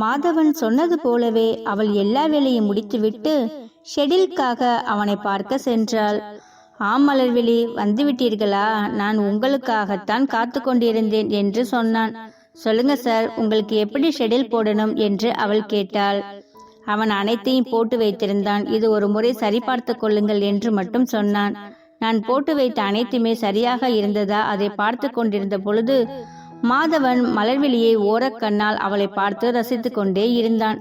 மாதவன் சொன்னது போலவே அவள் எல்லா வேலையும் முடித்துவிட்டு ஷெடில்காக அவனை பார்க்க சென்றாள். ஆம் மலர்விழி வந்துவிட்டீர்களா? நான் உங்களுக்காகத்தான் காத்து கொண்டிருந்தேன் என்று சொன்னான். சொல்லுங்க சார் உங்களுக்கு எப்படி ஷெடில் போடணும் என்று அவள் கேட்டாள். அவன் அனைத்தையும் போட்டு வைத்திருந்தான். இது ஒரு முறை சரிபார்த்து கொள்ளுங்கள் என்று மட்டும் சொன்னான். நான் போட்டு வைத்த அனைத்துமே சரியாக இருந்ததா? அதை பார்த்து கொண்டிருந்த பொழுது மாதவன் மலர்விழியை ஓரக்கண்ணால் அவளை பார்த்து ரசித்து கொண்டே இருந்தான்.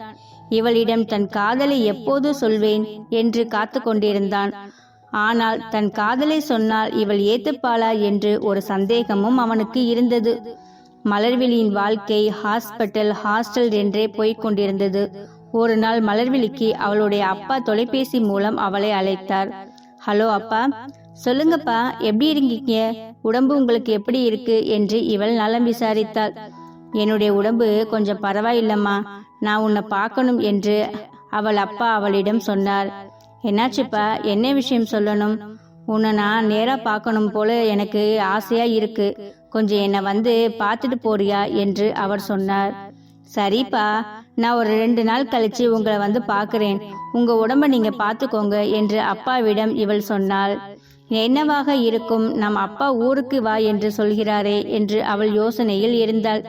இவளிடம் தன் காதலை எப்போது சொல்வேன்? என்று காத்து கொண்டிருந்தான். ஆனால் தன் காதலை சொன்னால் இவள் ஏத்துப்பாளா என்று ஒரு சந்தேகமும் அவனுக்கு இருந்தது. மலர்விழியின் வாழ்க்கை ஹாஸ்பிட்டல் ஹாஸ்டல் என்றே போய்க் கொண்டிருந்தது. ஒரு நாள் மலர்விழிக்கு அவளுடைய அப்பா தொலைபேசி மூலம் அவளை அழைத்தார். ஹலோ அப்பா. சொல்லுங்கப்பா எப்படி இருக்கீங்க? உடம்பு உங்களுக்கு எப்படி இருக்கு? என்று இவள் நலம் விசாரித்தாள். என்னுடைய உடம்பு கொஞ்சம் பரவாயில்லம்மா நான் உன்னை பார்க்கணும் என்று அவள் அப்பா அவளிடம் சொன்னார். என்னாச்சுப்பா என்ன விஷயம் சொல்லணும்? உன்னை நான் நேரா பார்க்கணும் போல எனக்கு ஆசையா இருக்கு. கொஞ்சம் என்னை வந்து பார்த்துட்டு போறியா? என்று அவர் சொன்னார். சரிப்பா நான் ஒரு ரெண்டு நாள் கழிச்சு உங்களை வந்து பார்க்குறேன். உங்க உடம்ப நீங்க பார்த்துக்கோங்க என்று அப்பாவிடம் இவள் சொன்னாள். என்னவாக இருக்கும்? நம் அப்பா ஊருக்கு வா என்று சொல்கிறாரே என்று அவள் யோசனையில் இருந்தாள்.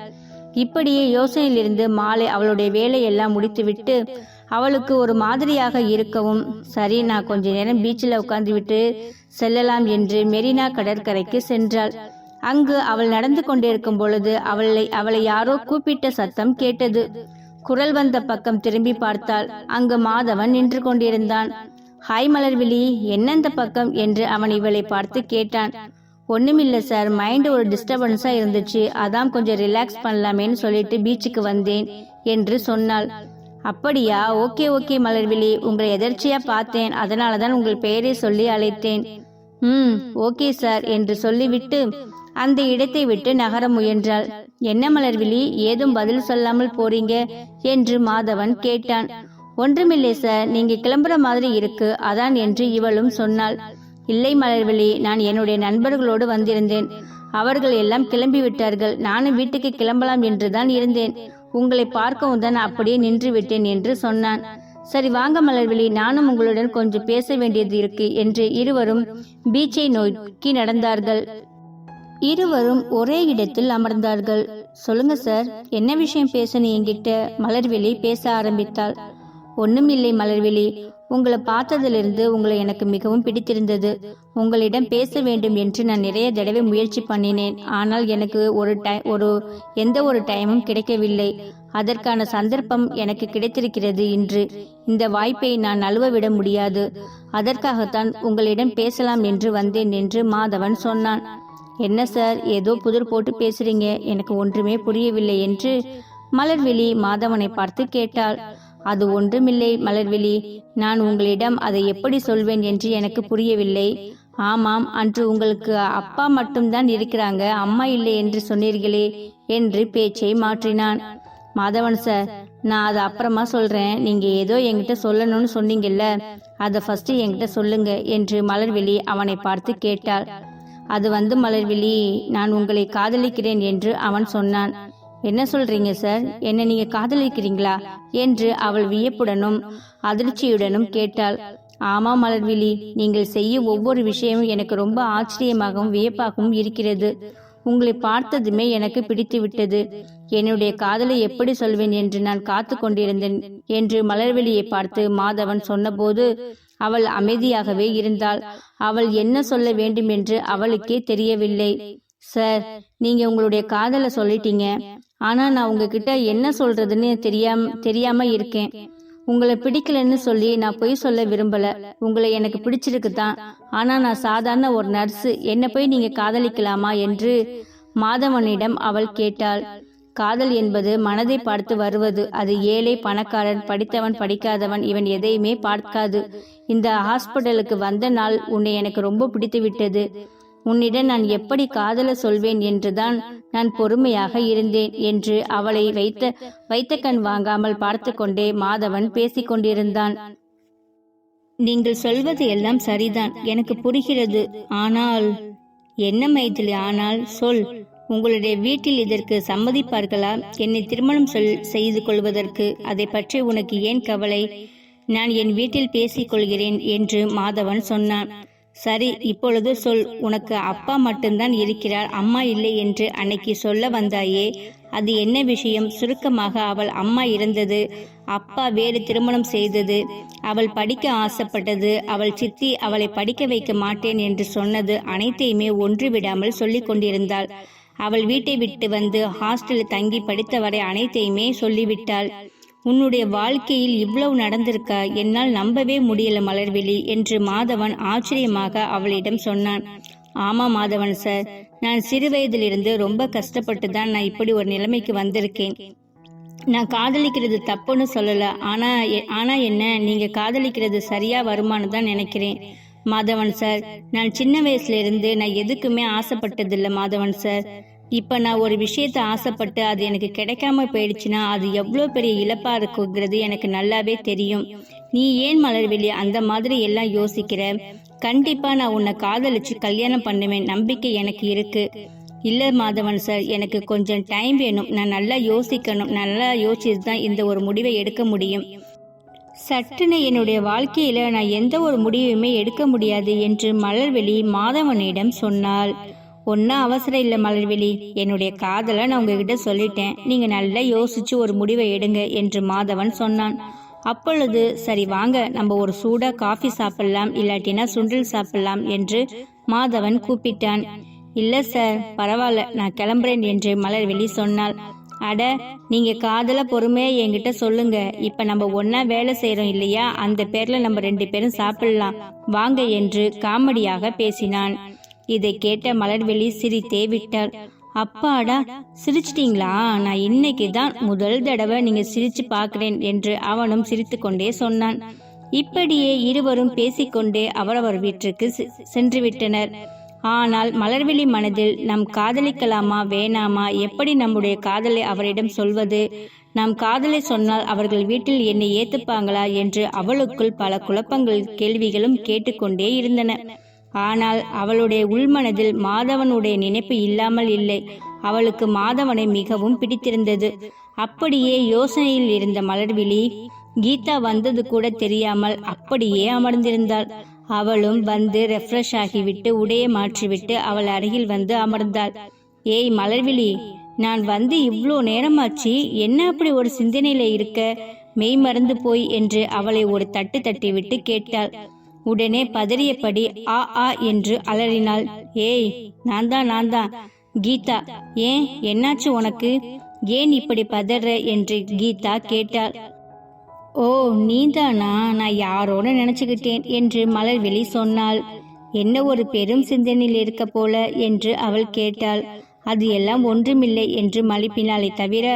இப்படியே யோசனையிலிருந்து மாலை அவளுடைய வேலையெல்லாம் முடித்துவிட்டு அவளுக்கு ஒரு மாதிரியாக இருக்கவும் சரி நான் கொஞ்ச நேரம் பீச்சில் உட்கார்ந்துவிட்டு செல்லலாம் என்று மெரினா கடற்கரைக்கு சென்றாள். அங்கு அவள் நடந்து கொண்டிருக்கும் பொழுது அவளை அவளை யாரோ கூப்பிட்ட சத்தம் கேட்டது. குரல் வந்த பக்கம் திரும்பி பார்த்தாள். அங்கு மாதவன் நின்று கொண்டிருந்தான். ஹாய் மலர்விழி என்னெந்த பக்கம்? என்று அவன் இவளை பார்த்து கேட்டான். ஒண்ணுமில்ல சார் மைண்ட் ஒரு டிஸ்டர்பன்ஸா இருந்துச்சு. அதான் கொஞ்சம் ரிலாக்ஸ் பண்ணலாமேன்னு சொல்லிட்டு பீச்சுக்கு வந்தேன் என்று சொன்னாள். அப்படியா? Okay okay Malarvizhi. உங்களை எதர்ச்சியா பார்த்தேன். அதனால தான் உங்கள் பெயரை சொல்லி அழைத்தேன். ம் ஓகே சார் என்று சொல்லிவிட்டு அந்த இடத்தை விட்டு நகர முயன்றாள். என்ன மலர்விழி ஏதும் பதில் சொல்லாமல் போறீங்க? என்று மாதவன் கேட்டான். ஒன்றுமில்லை சார் நீங்க கிளம்புற மாதிரி இருக்கு. அதான் என்று இவளும் சொன்னாள். இல்லை மலர்விழி. நான் என்னுடைய நண்பர்களோடு வந்திருந்தேன். அவர்கள் எல்லாம் கிளம்பி விட்டார்கள். நானும் வீட்டுக்கு கிளம்பலாம் என்றுதான் இருந்தேன். உங்களை பார்க்கவும் தான் அப்படியே நின்று விட்டேன் என்று சொன்னான். சரி வாங்க மலர்விழி. நானும் உங்களுடன் கொஞ்சம் பேச வேண்டியது இருக்கு என்று இருவரும் பீச்சை நோக்கி நடந்தார்கள். இருவரும் ஒரே இடத்தில் அமர்ந்தார்கள். சொல்லுங்க சார் என்ன விஷயம் பேசணும் என்கிட்ட? மலர்விழி பேச ஆரம்பித்தாள். ஒண்ணுமில்லை மலர்விழி. உங்களை பார்த்ததிலிருந்து உங்களை எனக்கு மிகவும் பிடித்திருந்தது. உங்களிடம் பேச வேண்டும் என்று நான் நிறைய தடவை முயற்சி பண்ணினேன். ஆனால் எனக்கு ஒரு டை ஒரு எந்த ஒரு டைமும் கிடைக்கவில்லை. அதற்கான சந்தர்ப்பம் எனக்கு கிடைத்திருக்கிறது இன்று. இந்த வாய்ப்பை நான் நழுவ விட முடியாது. அதற்காகத்தான் உங்களிடம் பேசலாம் என்று வந்தேன் என்று மாதவன் சொன்னான். என்ன சார் ஏதோ புதிர் போட்டு பேசுறீங்க. எனக்கு ஒன்றுமே புரியவில்லை என்று மலர்விழி மாதவனை பார்த்து கேட்டாள். அது ஒன்றுமில்லை மலர்விழி. நான் உங்களிடம் அதை எப்படி சொல்வேன் என்று எனக்கு புரியவில்லை. ஆமாம் அன்று உங்களுக்கு அப்பா மட்டும்தான் இருக்கிறாங்க அம்மா இல்லை என்று சொன்னீர்களே என்று பேச்சை மாற்றினான். மாதவன் சார் நான் அதை அப்புறமா சொல்றேன். நீங்க ஏதோ என்கிட்ட சொல்லணும்னு சொன்னீங்கல்ல அதை ஃபர்ஸ்ட் என்கிட்ட சொல்லுங்க என்று மலர்விழி அவனை பார்த்து கேட்டாள். அது வந்து மலர்விழி நான் உங்களை காதலிக்கிறேன் என்று அவன் சொன்னான். என்ன சொல்றீங்க சார் என்னை நீங்க காதலிக்கிறீங்களா? என்று அவள் வியப்புடனும் அதிர்ச்சியுடனும் கேட்டாள். ஆமா மலர்விழி நீங்கள் செய்யும் ஒவ்வொரு விஷயமும் எனக்கு ரொம்ப ஆச்சரியமாகவும் வியப்பாகவும் இருக்கிறது. உங்களை பார்த்ததுமே எனக்கு பிடித்து விட்டது என்னுடைய காதலை எப்படி சொல்வேன் என்று நான் காத்து கொண்டிருந்தேன் என்று மலர்வெளியை பார்த்து மாதவன் சொன்னபோது அவள் அமைதியாகவே இருந்தாள். அவள் என்ன சொல்ல வேண்டும் என்று அவளுக்கே தெரியவில்லை. சார் நீங்க உங்களுடைய காதலை சொல்லிட்டீங்க. ஆனா நான் உங்ககிட்ட என்ன சொல்றதுன்னு தெரியாம தெரியாம இருக்கேன். உங்களை பிடிக்கலன்னு சொல்லி நான் பொய் சொல்ல விரும்பல. உங்களை எனக்கு பிடிச்சிருக்கு தான் ஆனா நான் சாதாரண ஒரு நர்ஸ். என்ன போய் நீங்க காதலிக்கலாமா என்று மாதவனிடம் அவள் கேட்டாள். காதல் என்பது மனதை பார்த்து வருவது. அது ஏழை பணக்காரன் படித்தவன் படிக்காதவன். இவன் எதையுமே பார்க்காது. இந்த ஹாஸ்பிட்டலுக்கு வந்த நாள் உன்னை எனக்கு ரொம்ப பிடித்து விட்டது. உன்னிடம் நான் எப்படி காதல சொல்வேன் என்றுதான் நான் பொறுமையாக இருந்தேன் என்று அவளை வைத்த வைத்த கண் வாங்காமல் பார்த்து கொண்டே மாதவன் பேசிக்கொண்டிருந்தான். நீங்கள் சொல்வது எல்லாம் சரிதான். எனக்கு புரிகிறது. ஆனால் என்ன மைதிலி ஆனால் சொல். உங்களுடைய வீட்டில் இதற்கு சம்மதிப்பார்களா? என்னை திருமணம் சொல் செய்து கொள்வதற்கு. அதை பற்றி உனக்கு ஏன் கவலை? நான் என் வீட்டில் பேசிக்கொள்கிறேன் என்று மாதவன் சொன்னான். சரி இப்பொழுது சொல். உனக்கு அப்பா மட்டும்தான் இருக்கிறார். அம்மா இல்லை என்று அன்னைக்கு சொல்ல வந்தாயே. அது என்ன விஷயம்? சுருக்கமாக அவள் அம்மா இருந்தது. அப்பா வேறு திருமணம் செய்தது. அவள் படிக்க ஆசைப்பட்டது. அவள் சித்தி அவளை படிக்க வைக்க மாட்டேன் என்று சொன்னது அனைத்தையுமே ஒன்று விடாமல் சொல்லிக் கொண்டிருந்தாள். அவள் வீட்டை விட்டு வந்து ஹாஸ்டலில் தங்கி படித்தவரை அனைத்தையுமே சொல்லிவிட்டாள். உன்னுடைய வாழ்க்கையில் இவ்வளவு நடந்திருக்கா? என்னால் நம்பவே முடியல மலர்விழி என்று மாதவன் ஆச்சரியமாக அவளிடம் சொன்னான். ஆமா மாதவன் சார் நான் சிறு வயதிலிருந்து ரொம்ப கஷ்டப்பட்டு தான் நான் இப்படி ஒரு நிலைமைக்கு வந்திருக்கேன். நான் காதலிக்கிறது தப்புன்னு சொல்லல. ஆனா ஆனா என்ன நீங்க காதலிக்கிறது சரியா வருமானு தான் நினைக்கிறேன். மாதவன் சார் நான் சின்ன வயசுல இருந்து நான் எதுக்குமே ஆசைப்பட்டதில்ல மாதவன் சார். இப்ப நான் ஒரு விஷயத்த ஆசைப்பட்டு அது எனக்கு கிடைக்காம போயிடுச்சுன்னா அது எவ்வளோ பெரிய இழப்பா இருக்குங்கிறது எனக்கு நல்லாவே தெரியும். நீ ஏன் மலர்வெளி அந்த மாதிரி எல்லாம் யோசிக்கிற? கண்டிப்பா நான் உன்னை காதலிச்சு கல்யாணம் பண்ணுவேன். நம்பிக்கை எனக்கு இருக்கு. இல்ல மாதவன் சார் எனக்கு கொஞ்சம் டைம் வேணும். நான் நல்லா யோசிக்கணும். நல்லா யோசிச்சு தான் இந்த ஒரு முடிவை எடுக்க முடியும். சட்டுன்னு என்னுடைய வாழ்க்கையில நான் எந்த ஒரு முடிவுமே எடுக்க முடியாது என்று மலர்வெளி மாதவனிடம் சொன்னாள். ஒன்றும் அவசரம் இல்லை மலர்வெளி என்னுடைய காதலை நான் உங்ககிட்ட சொல்லிட்டேன். நீங்க நல்லா யோசிச்சு ஒரு முடிவை எடுங்க என்று மாதவன் சொன்னான். அப்பொழுது சரி வாங்க நம்ம ஒரு சூடா காஃபி சாப்பிடலாம் இல்லாட்டினா சுண்டல் சாப்பிடலாம் என்று மாதவன் கூப்பிட்டான். இல்ல சார் பரவாயில்ல நான் கிளம்புறேன் என்று மலர்வெளி சொன்னாள். அட நீங்க காதல பொறுமையா என்கிட்ட சொல்லுங்க. இப்ப நம்ம ஒன்னா வேலை செய்யறோம் இல்லையா? அந்த பேர்ல நம்ம ரெண்டு பேரும் சாப்பிடலாம். வாங்க என்று காமெடியாக பேசினான். இதை கேட்ட மலர்வெளி சிரித்தே விட்டாள். அப்பாடா சிரிச்சிட்டீங்களா? நான் இன்னைக்கு தான் முதல் தடவை நீங்க சிரிச்சு பார்க்கிறேன் என்று அவனும் சிரித்துக்கொண்டே சொன்னான். இப்படியே இருவரும் பேசிக்கொண்டே அவரவர் வீட்டிற்கு செ- சென்று விட்டனர் ஆனால் மலர்விழி மனதில் நாம் காதலிக்கலாமா வேணாமா? எப்படி நம்முடைய காதலை அவரிடம் சொல்வது? நாம் காதலை சொன்னால் அவர்கள் வீட்டில் என்னை ஏத்துப்பாங்களா? என்று அவளுக்குள் பல குழப்பங்கள் கேள்விகளும் கேட்டுக்கொண்டே இருந்தன. ஆனால் அவளுடைய உள்மனதில் மாதவனுடைய நினைப்பு இல்லாமல் இல்லை. அவளுக்கு மாதவனை மிகவும் பிடித்திருந்தது. அப்படியே யோசனையில் இருந்த மலர்விழி கீதா வந்தது கூட தெரியாமல் அப்படியே அமர்ந்திருந்தாள். அவளும் வந்து ரெஃப்ரெஷ் ஆகிவிட்டு உடையை மாற்றிவிட்டு அவள் அருகில் வந்து அமர்ந்தாள். ஏய் மலர்விழி நான் வந்து இவ்வளோ நேரமாச்சு என்ன அப்படி ஒரு சிந்தனையில இருக்க? மெய் மறந்து போய் என்று அவளை ஒரு தட்டு தட்டிவிட்டு கேட்டாள். உடனே பதறியபடி ஆ ஆ என்று அலறினாள். ஏய் நான் தான் நான் தான் கீதா ஏன் என்னாச்சு உனக்கு? ஏன் இப்படி பதற? என்று கீதா கேட்டாள். ஓ நீதானா? நான் யாரோட நினைச்சுக்கிட்டேன் என்று மலர்விழி சொன்னாள். என்ன ஒரு பெரும் சிந்தனையில் இருக்க போல? என்று அவள் கேட்டாள். அது எல்லாம் ஒன்றுமில்லை என்று மலிப்பினாலே தவிர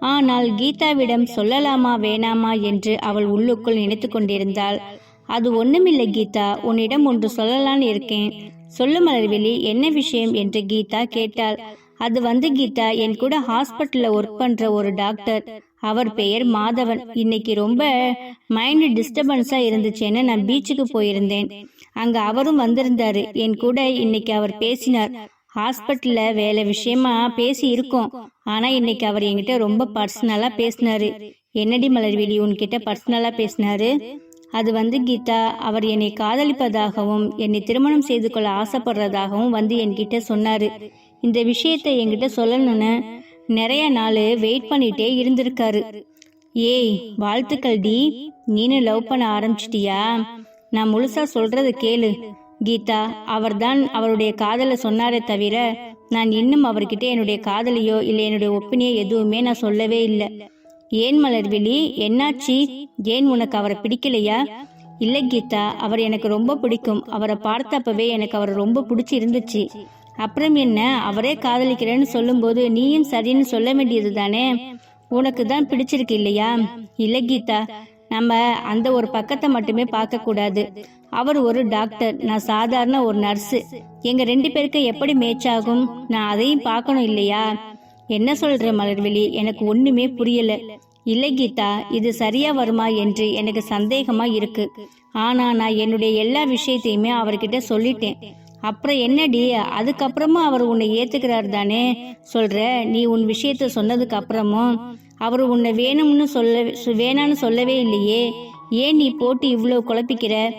ஆனால் கீதாவிடம் சொல்லலாமா வேணாமா? என்று அவள் உள்ளுக்குள் நினைத்து கொண்டிருந்தாள். அது ஒண்ணுமில்லை கீதா. உன்னிடம் ஒன்று சொல்லலான்னு இருக்கேன். சொல்லு மலர்விழி என்ன விஷயம் என்று கீதா கேட்டாள். அது வந்து கீதா என் கூட ஹாஸ்பிட்டல்ல ஒர்க் பண்ற ஒரு டாக்டர் அவர் பெயர் மாதவன். இன்னைக்கு ரொம்ப மைண்ட் டிஸ்டர்பன்ஸா இருந்துச்சுன்னு நான் பீச்சுக்கு போயிருந்தேன். அங்க அவரும் வந்திருந்தாரு. என் கூட இன்னைக்கு அவர் பேசினார். ஹாஸ்பிட்டல்ல வேலை விஷயமா பேசி இருக்கோம். ஆனா இன்னைக்கு அவர் என்கிட்ட ரொம்ப பர்சனலா பேசினாரு. என்னடி மலர்விழி உன்கிட்ட பர்சனலா பேசினாரு? அது வந்து கீதா அவர் என்னை காதலிப்பதாகவும் என்னை திருமணம் செய்து கொள்ள ஆசைப்படுறதாகவும் வந்து என்கிட்ட சொன்னாரு. இந்த விஷயத்தை என்கிட்ட சொல்லணும்னு நிறைய நாள் வெயிட் பண்ணிட்டே இருந்திருக்காரு. ஏய் வாழ்த்துக்கள் டி. நீனு லவ் பண்ண ஆரம்பிச்சிட்டியா? நான் முழுசா சொல்றது கேளு. கீதா அவர்தான் அவருடைய காதலை சொன்னாரே தவிர நான் இன்னும் அவர்கிட்ட என்னுடைய காதலியோ இல்லை என்னுடைய ஒப்பினியோ எதுவுமே நான் சொல்லவே இல்லை. ஏன் மலர்விழி என்னாச்சு? ஏன் உனக்கு அவரை பிடிக்கலையா? இல்லை கீதா அவர் எனக்கு ரொம்ப பிடிக்கும். அவரை பார்த்தப்பவே எனக்கு அவரை ரொம்ப பிடிச்சி இருந்துச்சு அப்புறம் என்ன? அவரே காதலிக்கிறேன்னு சொல்லும்போது நீயும் சரின்னு சொல்ல வேண்டியது தானே? உனக்கு தான் பிடிச்சிருக்கு இல்லையா? இல்லை கீதா நம்ம அந்த ஒரு பக்கத்தை மட்டுமே பார்க்க கூடாது. அவர் ஒரு டாக்டர் நான் சாதாரண ஒரு நர்ஸு. எங்க ரெண்டு பேருக்கு எப்படி மேட்ச் ஆகும்? நான் அதையும் பார்க்கணும் இல்லையா? என்ன சொல்ற மலர்விழி? எனக்கு ஒண்ணுமே புரியல. இல்லை கீதா இது சரியா வருமா என்று எனக்கு சந்தேகமா இருக்கு. ஆனா நான் என்னுடைய எல்லா விஷயத்தையுமே அவர்கிட்ட சொல்லிட்டேன். அப்புறம் என்னடி அதுக்கப்புறமா அவர் உன்னை ஏத்துக்கிறார் தானே? சொல்ற நீ உன் விஷயத்த சொன்னதுக்கு அப்புறமும் அவர் உன்னை வேணும்னு சொல்ல வேணான்னு சொல்லவே இல்லையே. ஏன் நீ போட்டு இவ்வளவு குழப்பிக்கிற?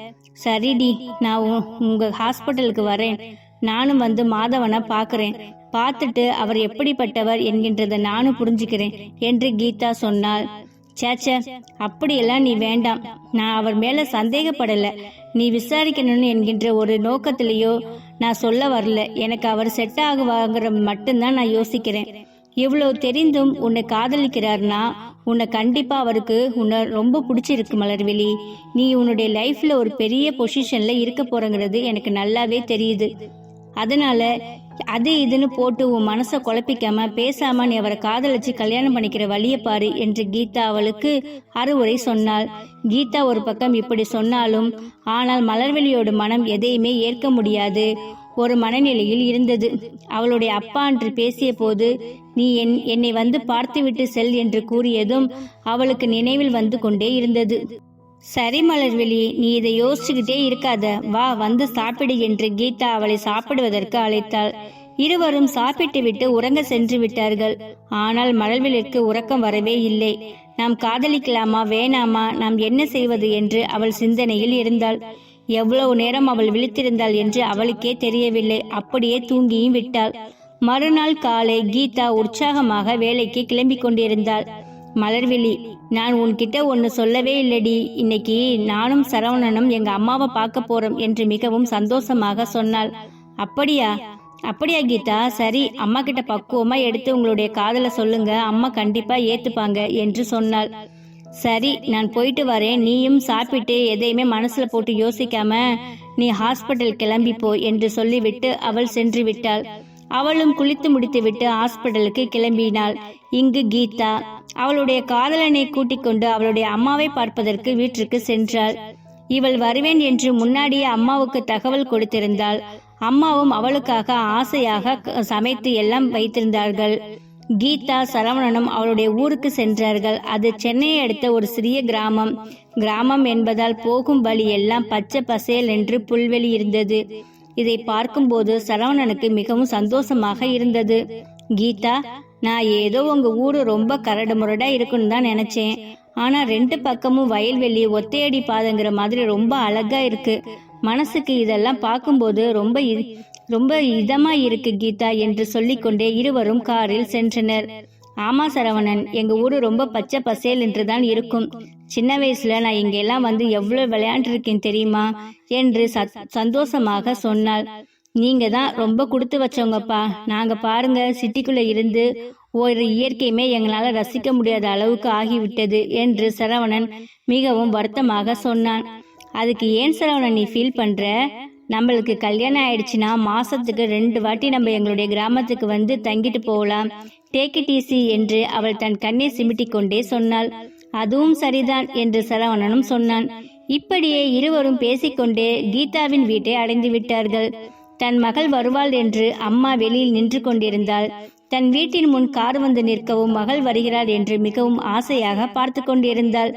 சரிடி நான் உ- உங்க ஹாஸ்பிட்டலுக்கு வரேன். நானும் வந்து மாதவனை பாக்குறேன். பார்த்துட்டு அவர் எப்படிப்பட்டவர் என்கின்றதை நானும் புரிஞ்சுக்கிறேன் என்று கீதா சொன்னாள். சேச்ச அப்படியெல்லாம் நீ வேண்டாம். நான் அவர் மேல சந்தேகப்படல. நீ விசாரிக்கணும்னு என்கின்ற ஒரு நோக்கத்திலேயோ நான் சொல்ல வரல. எனக்கு அவர் செட் ஆகுவாங்கிற மட்டும்தான் நான் யோசிக்கிறேன். இவ்வளவு தெரிந்தும் உன்னை காதலிக்கிறார்னா உன்னை கண்டிப்பா அவருக்கு உன்னை ரொம்ப பிடிச்சிருக்கு மலர்விழி. நீ உன்னுடைய லைஃப்ல ஒரு பெரிய பொசிஷன்ல இருக்க போறங்கிறது எனக்கு நல்லாவே தெரியுது. அதனால அது இதுன்னு போட்டு உன் மனசை குழப்பிக்காம பேசாம நீ அவரை காதலிச்சு கல்யாணம் பண்ணிக்கிற வழியை பாரு என்று கீதா அவளுக்கு அறுவுரை சொன்னாள். கீதா ஒரு பக்கம் இப்படி சொன்னாலும் ஆனால் மலர்வெளியோட மனம் எதையுமே ஏற்க முடியாது. ஒரு மனநிலையில் இருந்தது. அவளுடைய அப்பா என்று பேசிய போது நீ என் என்னை வந்து பார்த்துவிட்டு செல் என்று கூறியதும் அவளுக்கு நினைவில் வந்து கொண்டே இருந்தது. சரி மலர்விழி நீ இதை யோசிச்சுக்கிட்டே இருக்காத. வா வந்து சாப்பிடு என்று கீதா அவளை சாப்பிடுவதற்கு அழைத்தாள். இருவரும் சாப்பிட்டுவிட்டு உறங்க சென்று விட்டார்கள். ஆனால் மலர்விலிற்கு உறக்கம் வரவே இல்லை. நாம் காதலிக்கலாமா வேணாமா நாம் என்ன செய்வது என்று அவள் சிந்தனையில் இருந்தாள். எவ்வளவு நேரம் அவள் விழித்திருந்தாள் என்று அவளுக்கே தெரியவில்லை. அப்படியே தூங்கியும் விட்டாள். மறுநாள் காலை கீதா உற்சாகமாக வேலைக்கு கிளம்பிக் கொண்டிருந்தாள். மலர்விழி நான் உன்கிட்ட ஒன்று சொல்லவே இல்லடி. இன்னைக்கு நானும் சரவணனும் எங்க அம்மாவை பார்க்க போறோம் என்று மிகவும் சந்தோஷமாக சொன்னாள். அப்படியா? அப்படியா கீதா? சரி அம்மா கிட்ட பக்குவமா எடுத்து உங்களுடைய காதலை சொல்லுங்க. அம்மா கண்டிப்பா ஏத்துப்பாங்க என்று சொன்னாள். சரி நான் போயிட்டு வரேன். நீயும் சாப்பிட்டு எதையுமே மனசுல போட்டு யோசிக்காம நீ ஹாஸ்பிட்டல் கிளம்பி போ என்று சொல்லிவிட்டு அவள் சென்று விட்டாள். அவளும் குளித்து முடித்துவிட்டு ஹாஸ்பிட்டலுக்கு கிளம்பினாள். இங்கு கீதா அவளுடைய காதலனை கூட்டிக் கொண்டு அவளுடைய அம்மாவை பார்ப்பதற்கு வீட்டிற்கு சென்றாள். இவள் வருவேன் என்று முன்னாடியே அம்மாவுக்கு தகவல் கொடுத்திருந்தாள். அம்மாவும் அவளுக்காக ஆசையாக சமைத்து எல்லாம் வைத்திருந்தார்கள். கீதா சரவணனும் அவளுடைய ஊருக்கு சென்றார்கள். அது சென்னையை அடுத்த ஒரு சிறிய கிராமம். கிராமம் என்பதால் போகும் வழி எல்லாம் பச்சை பசேல் என்று புல்வெளி இருந்தது. இதை பார்க்கும்போது சரவணனுக்கு மிகவும் சந்தோஷமாக இருந்தது. கீதா நான் ஏதோ உங்க ஊரு ரொம்ப கரடு முரடா இருக்குன்னு தான் நினைச்சேன். ஆனா ரெண்டு பக்கமும் வயல்வெளி ஒத்தையடி பாதைங்கிற மாதிரி ரொம்ப அழகா இருக்கு. மனசுக்கு இதெல்லாம் பார்க்கும்போது ரொம்ப ரொம்ப இதமா இருக்கு கீதா என்று சொல்லிக்கொண்டே இருவரும் காரில் சென்றனர். ஆமா சரவணன் எங்க ஊரு ரொம்ப பச்சை பசேல் என்றுதான் இருக்கும். சின்ன வயசுல நான் இங்கெல்லாம் வந்து எவ்வளவு விளையாண்டுருக்கேன் தெரியுமா? என்று சத்- சந்தோஷமாக சொன்னாள். நீங்க தான் ரொம்ப கொடுத்து வச்சவங்கப்பா. நாங்க பாருங்க சிட்டிக்குள்ள இருந்து ஒரு இயற்கையுமே எங்களால ரசிக்க முடியாத அளவுக்கு ஆகிவிட்டது என்று சரவணன் மிகவும் வருத்தமாக சொன்னான். அதுக்கு ஏன் சரவணன் நீ ஃபீல் பண்ற? நம்மளுக்கு கல்யாணம் ஆயிடுச்சுன்னா மாசத்துக்கு ரெண்டு வாட்டி நம்ம எங்களுடைய கிராமத்துக்கு வந்து தங்கிட்டு போகலாம். டேக் இட் ஈஸி என்று அவள் தன் கண்ணை சிமிட்டிக் கொண்டே சொன்னாள். அதுவும் சரிதான் என்று சரவணனும் சொன்னான். இப்படியே இருவரும் பேசிக்கொண்டே கீதாவின் வீட்டை அடைந்து விட்டார்கள். தன் மகள் வருவாள் என்று அம்மா வெளியில் நின்று கொண்டிருந்தாள். தன் வீட்டின் முன் கார் வந்து நிற்கவும் மகள் வருகிறாள் என்று மிகவும் ஆசையாக பார்த்து கொண்டிருந்தாள்.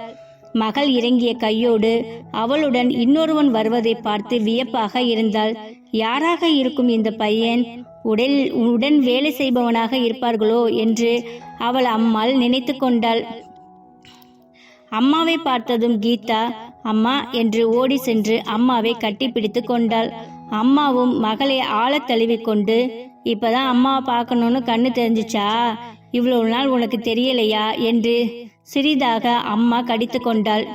மகள் இறங்கிய கையோடு அவளுடன் இன்னொருவன் வருவதை பார்த்து வியப்பாக இருந்தாள். யாராக இருக்கும் இந்த பையன்? உடல் உடன் வேலை செய்பவனாக இருப்பார்களோ? என்று அவள் அம்மாள் நினைத்து கொண்டாள். அம்மாவை பார்த்ததும் கீதா அம்மா என்று ஓடி சென்று அம்மாவை கட்டிப்பிடித்து கொண்டாள். அம்மாவும் மகளை ஆழத் தழுவிக்கொண்டு இப்பதான் அம்மாவை பார்க்கணும்னு கண்ணு தெரிஞ்சிச்சா? இவ்வளவு நாள் உனக்கு தெரியலையா? என்று சிறிதாக அம்மா கடித்து கொண்டாள்.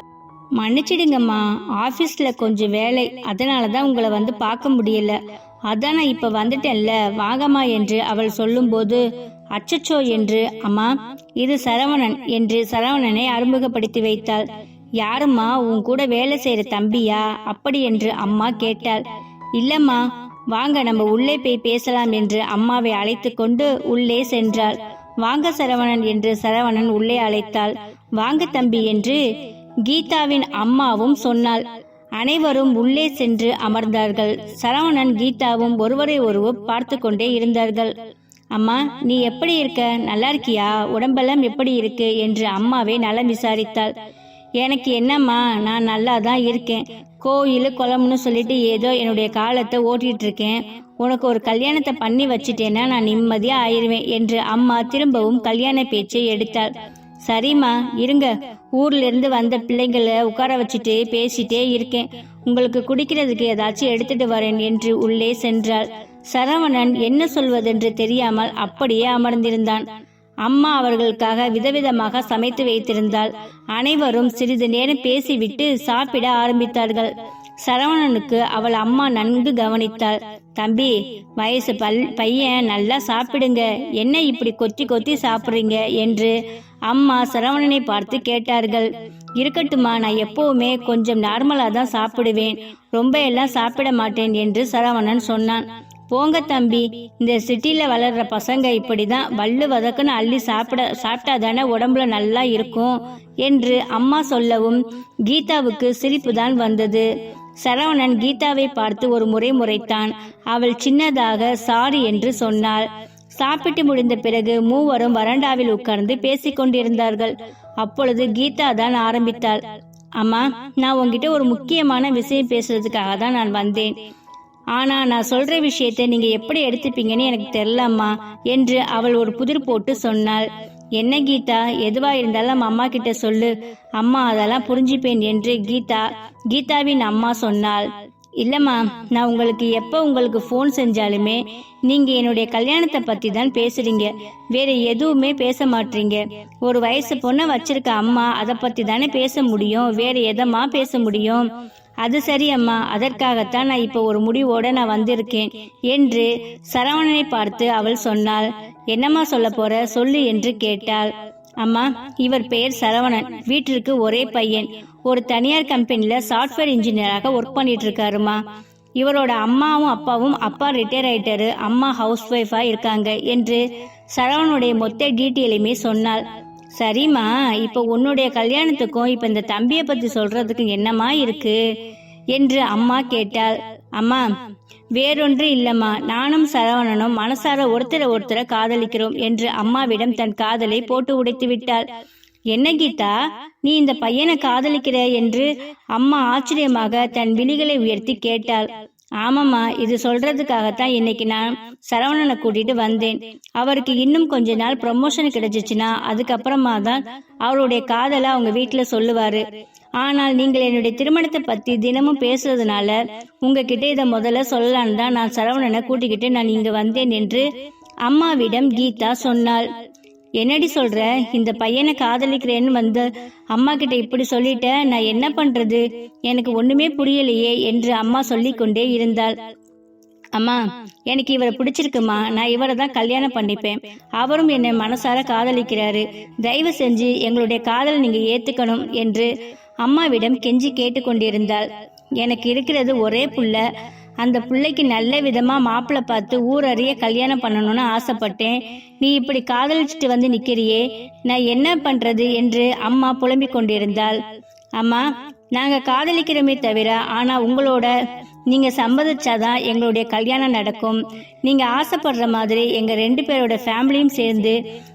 மன்னிச்சிடுங்கம்மா ஆபீஸ்ல கொஞ்சம் வேலை. அதனால தான் உங்களை வந்து பார்க்க முடியல. அதான் நான் இப்ப வந்துட்டேன்ல வாங்கம்மா என்று அவள் சொல்லும்போது அச்சச்சோ என்று அம்மா இது சரவணன் என்று சரவணனை அறிமுகப்படுத்தி வைத்தாள். யாரும்மா உன் கூட வேலை செய்யற தம்பியா? அப்படி என்று அம்மா கேட்டாள். இல்லம்மா வாங்க நம்ம உள்ளே போய் பேசலாம் என்று அம்மாவை அழைத்து கொண்டு உள்ளே சென்றாள். வாங்க சரவணன் என்று சரவணன் உள்ளே அழைத்தாள். வாங்க தம்பி என்று கீதாவின் அம்மாவும் சொன்னாள். அனைவரும் உள்ளே சென்று அமர்ந்தார்கள். சரவணன் கீதாவும் ஒருவரை ஒருவர் பார்த்து கொண்டே இருந்தார்கள். அம்மா நீ எப்படி இருக்க? நல்லா இருக்கியா? உடம்பெல்லாம் எப்படி இருக்கு? என்று அம்மாவை நலம் விசாரித்தாள். எனக்கு என்னம்மா நான் நல்லா தான் இருக்கேன். கோயில் குளம்னு சொல்லிட்டு ஏதோ என்னுடைய காலத்தை ஓட்டிட்டு இருக்கேன் உனக்கு ஒரு கல்யாணத்தை பண்ணி வச்சிட்டேன்னா நான் நிம்மதியா ஆயிருவேன் என்று அம்மா திரும்பவும் கல்யாண பேச்சை எடுத்தாள். சரிம்மா இருங்க. ஊர்ல இருந்து வந்த பிள்ளைங்களை உட்கார வச்சுட்டு பேசிட்டே இருக்கேன். உங்களுக்கு குடிக்கிறதுக்கு ஏதாச்சும் எடுத்துட்டு வரேன் என்று உள்ளே சென்றாள். சரவணன் என்ன சொல்வதென்று தெரியாமல் அப்படியே அமர்ந்திருந்தான். அம்மா அவர்களுக்காக விதவிதமாக சமைத்து வைத்திருந்தாள். அனைவரும் சிறிது நேரம் பேசிவிட்டு சாப்பிட ஆரம்பித்தார்கள். சரவணனுக்கு அவள் அம்மா நன்கு கவனித்தாள். தம்பி வயசு பல் பையன் நல்லா சாப்பிடுங்க. என்ன இப்படி கொத்தி கொத்தி சாப்பிடுறீங்க? என்று அம்மா சரவணனை பார்த்து கேட்டார்கள். இருக்கட்டுமா நான் எப்பவுமே கொஞ்சம் நார்மலாக தான் சாப்பிடுவேன். ரொம்ப எல்லாம் சாப்பிட மாட்டேன் என்று சரவணன் சொன்னான். போங்க தம்பி. இந்த சிட்டில வளர்ற பசங்க இப்படிதான் வள்ளு வதக்குன்னு அள்ளி சாப்பிட சாப்பிட்டா தானே உடம்புல நல்லா இருக்கும் என்று அம்மா சொல்லவும் கீதாவுக்கு சிரிப்பு தான் வந்தது. சரவணன் கீதாவை பார்த்து ஒரு முறை முறைத்தான். அவள் சின்னதாக சாரி என்று சொன்னாள். சாப்பிட்டு முடிந்த பிறகு மூவரும் வராண்டாவில் உட்கார்ந்து பேசிக்கொண்டிருந்தார்கள் அப்பொழுது கீதா தான் ஆரம்பித்தாள். அம்மா நான் உங்ககிட்ட ஒரு முக்கியமான விஷயம் பேசுறதுக்காக தான் நான் வந்தேன். ஆனா நான் சொல்ற விஷயத்தை நீங்க எப்படி எடுத்துப்பீங்கன்னு எனக்கு தெரியலம்மா என்று அவள் ஒரு புதிர் போட்டு சொன்னாள். என்ன கீதா? எதுவா இருந்தாலும் அம்மா கிட்ட சொல்லு. அம்மா அதெல்லாம் புரிஞ்சுப்பேன் என்று கீதா கீதாவின் அம்மா சொன்னாள். இல்லம்மா நான் உங்களுக்கு எப்போ உங்களுக்கு ஃபோன் செஞ்சாலுமே நீங்க என்னுடைய கல்யாணத்தை பத்தி தான் பேசுறீங்க. வேற எதுவுமே பேச மாட்டீங்க. ஒரு வயசு பொண்ணை வச்சிருக்க அம்மா அதை பத்தி தானே பேச முடியும். வேற எதம்மா பேச முடியும்? அது சரி அம்மா அதற்காகத்தான் நான் இப்போ ஒரு முடிவோட நான் வந்திருக்கேன் என்று சரவணனை பார்த்து அவள் சொன்னாள். என்னம்மா சொல்ல போற? சொல்லு என்று கேட்டாள். அம்மா இவர் பெயர் சரவணன். வீட்டிற்கு ஒரே பையன். ஒரு தனியார் கம்பெனில சாஃப்ட்வேர் இன்ஜினியராக ஒர்க் பண்ணிட்டு இருக்காருமா இவரோட அம்மாவும் அப்பாவும் அப்பா ரிட்டையர் ஆயிட்டாரு. அம்மா ஹவுஸ் ஒய்ஃபா இருக்காங்க என்று சரவணனுடைய மொத்த டீட்டெயிலுமே சொன்னாள். சரிம்மா இப்போ உன்னுடைய கல்யாணத்துக்கும் இப்போ இந்த தம்பியை பத்தி சொல்றதுக்கு என்னம்மா இருக்கு? என்று அம்மா கேட்டாள். அம்மா வேறொன்று இல்லம்மா நானும் சரவணனும் மனசார ஒருத்தரை ஒருத்தரை காதலிக்கிறோம் என்று அம்மாவிடம் தன் காதலை போட்டு உடைத்து விட்டாள். என்ன கீதா நீ இந்த பையனை காதலிக்கிற என்று அம்மா ஆச்சரியமாக தன் விழிகளை உயர்த்தி கேட்டாள். ஆமாம்மா இது சொல்றதுக்காகத்தான் இன்னைக்கு நான் சரவணனை கூட்டிட்டு வந்தேன். அவருக்கு இன்னும் கொஞ்ச நாள் ப்ரமோஷன் கிடைச்சிச்சுன்னா அதுக்கப்புறமா தான் அவருடைய காதலை அவங்க வீட்டில் சொல்லுவாரு. ஆனால் நீங்கள் என்னுடைய திருமணத்தை பத்தி தினமும் பேசுறதுனால உங்ககிட்ட இதை முதல்ல சொல்லலான்னு தான் நான் சரவணனை கூட்டிக்கிட்டு நான் இங்க வந்தேன் என்று அம்மாவிடம் கீதா சொன்னாள். என்னடி சொல்ற? இந்த பையனை காதலிக்கிறேன்னு வந்து அம்மா கிட்ட இப்படி சொல்லிட்ட நான் என்ன பண்றது? எனக்கு ஒண்ணுமே புரியலையே என்று அம்மா சொல்லி கொண்டே இருந்தாள். அம்மா எனக்கு இவரை பிடிச்சிருக்குமா? நான் இவரை தான் கல்யாணம் பண்ணிப்பேன். அவரும் என்னை மனசார காதலிக்கிறாரு. தயவு செஞ்சு எங்களுடைய காதலை நீங்க ஏத்துக்கணும் என்று அம்மாவிடம் கெஞ்சி கேட்டுக்கொண்டிருந்தாள். எனக்கு இருக்கிறது ஒரே புள்ள. அந்த பிள்ளைக்கு நல்ல விதமா மாப்பிள்ளை பார்த்து ஊரறிய கல்யாணம் பண்ணணும்னு ஆசைப்பட்டேன். நீ இப்படி காதலிச்சுட்டு வந்து நிக்கிறியே நான் என்ன பண்றது என்று அம்மா புலம்பிக் கொண்டிருந்தாள். அம்மா நாங்க காதலிக்கிறோமே தவிர ஆனா உங்களோட நீங்க சம்மதிச்சாதான் எங்களுடைய கல்யாணம் நடக்கும். நீங்க ஆசைப்படுற மாதிரி எங்க ரெண்டு பேரோட ஃபேமிலியும் சேர்ந்து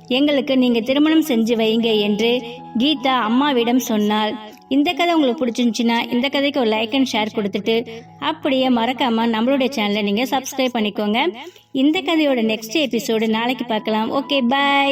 எங்களுக்கு நீங்க திருமணம் செஞ்சு வைங்க என்று கீதா அம்மாவிடம் சொன்னாள். இந்த கதை உங்களுக்கு பிடிச்சிருந்துச்சுன்னா இந்த கதைக்கு ஒரு லைக் அண்ட் ஷேர் கொடுத்துட்டு அப்படியே மறக்காம நம்மளுடைய சேனலை நீங்க சப்ஸ்கிரைப் பண்ணிக்கோங்க. இந்த கதையோட நெக்ஸ்ட் எபிசோடு நாளைக்கு பார்க்கலாம். Okay bye